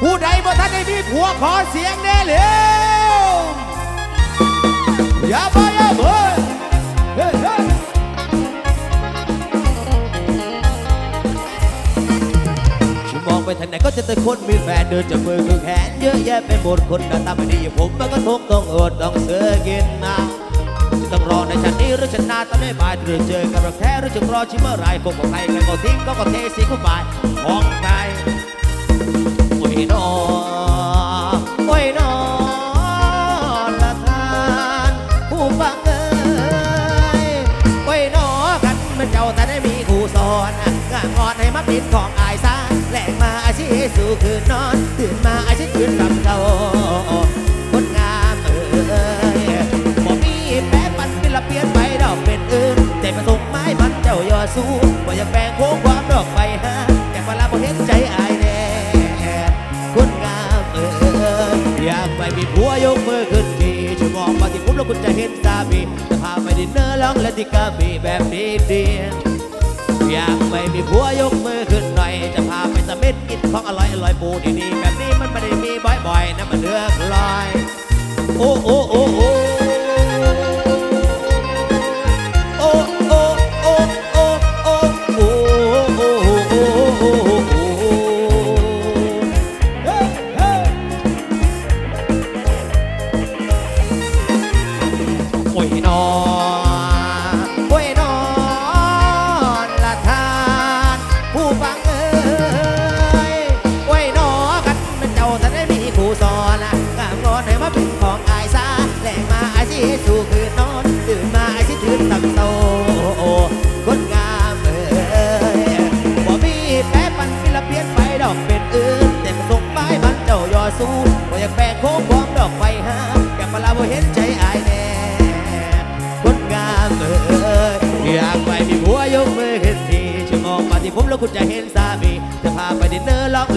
ผู้ใดบ่ทันได้มีผัวขอเสียงแน่เร็วอย่าบ่อย่าบ่เฮ้ยเฮ้ยฉันมองไปทางไหนก็จะแต่คนมีแฟนเดินจากมือคือแขนเยอะแยะไปหมดคนหน้าตาไม่ดีอย่างผมมันก็ทุกข์ต้องอดต้องเสือกินนะจะต้องรอในชั้นนี้หรือชั้นหน้าตอนไม่บายหรือเจอกับรักแท้หรือจะรอชิมเมื่อไรคงบอกใครกันก็ทิ้งก็ก็เทสิกุบายของใค จ้าแต่ได้มีครูสอนงางอนให้มาปิดของอายซาแหลกมาอาชีพสู่คืนนอน ตื่นมาอาชีพคืนกับเราคนงามเอ้ยบอกมีแพ้ปันเป็นละเปลี่ยนไปดอกเป็นอื่นแต่มาส่งไม้มันเจ้ายอสู้ว่าอยากแบ่งโค้งความดอกไปฮะแต่เวลาบ่เห็นใจอายแน่คนงามเอออยากไปมีผัวยกมือขึ้นทีจะมองมาที่ผมแล้วคุณจะเห็นสามี ดินเนอร์ลองและที่กามีแบบนี้ดีอยากไม่มีผัวยกมือขึ้นหน่อย จะพาไปสะเม็ดกินของอร่อยอร่อยปูดีๆแบบนี้มันไม่ได้มีบ่อยๆนะมันเลือกลอย โอ้โอ้โอ้โอ้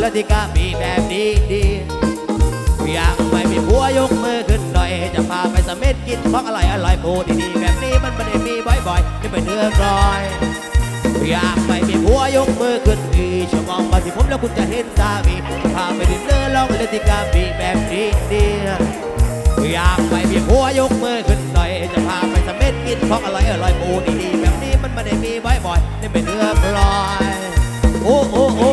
ล็อกและที่กามีแบบนี้ดีอยากไปมีผัวยกมือขึ้นหน่อย จะพาไปสะเม็ดกินของอร่อยอร่อยปูดีๆแบบนี้มันไม่ได้มีบ่อยๆนี่เป็นเนื้อร้อยอยากไปมีผัวยกมือขึ้นทีจะมองมาที่ผมแล้วคุณจะเห็นสามีพาไปดินเนอร์ลอกและที่กามีแบบนี้ดีอยากไปมีผัวยกมือขึ้นหน่อย จะพาไปสะเม็ดกินของอร่อยอร่อยปูดีๆแบบนี้มันไม่ได้มีบ่อยๆนี่เป็นเนื้อปลอยโอ้โอ้โอ้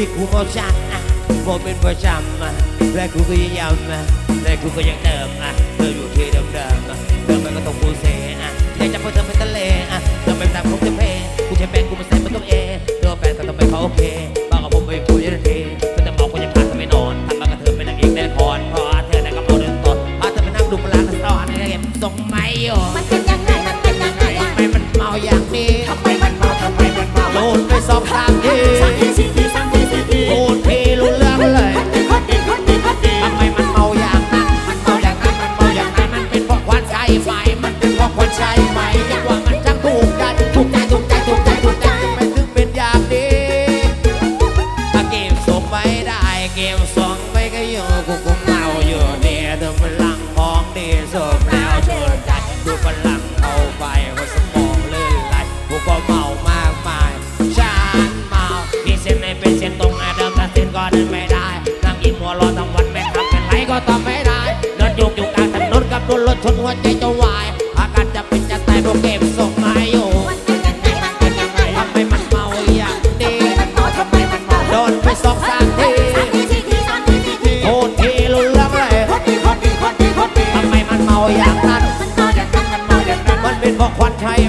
ที่กูเก็ชักผมเป็นประจำและกูก็ยังย้ำและกูก็ยังเติมเติมอยู่ที่เดิมเดิมเติมไปก็ต้องกูเสียอะอยากจะพอเธอเป็นทะเลอะเติมไปตามผมจะเพกูใช้แป้งกูมาใส่มันต้องเอตัวแฟนก็ต้องไปเขาโอเคบ้ากับผมไองกูยันทีก็จะบอกกูจะพาเธอไปนอนทำมากับเธอเป็นนางเอกแน่ะครเพราะเธอได้กับเป๋าเดินต่อพาเธอไปนั่งดูปลาคาสตอนในเกมส่งไม่อยู่มันเป็นยังไงมันเป็นยังไงทำไมมันเมาอย่างนี้ทำไมมันเมาทำไมมันเมาโดนไปสองสางที สองสามทีโทษทีรู้เรื่องเลยทำไมมันเมาอย่างนั้น มันเป็นเพราะควันชัย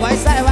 ไว้ใส่ไว้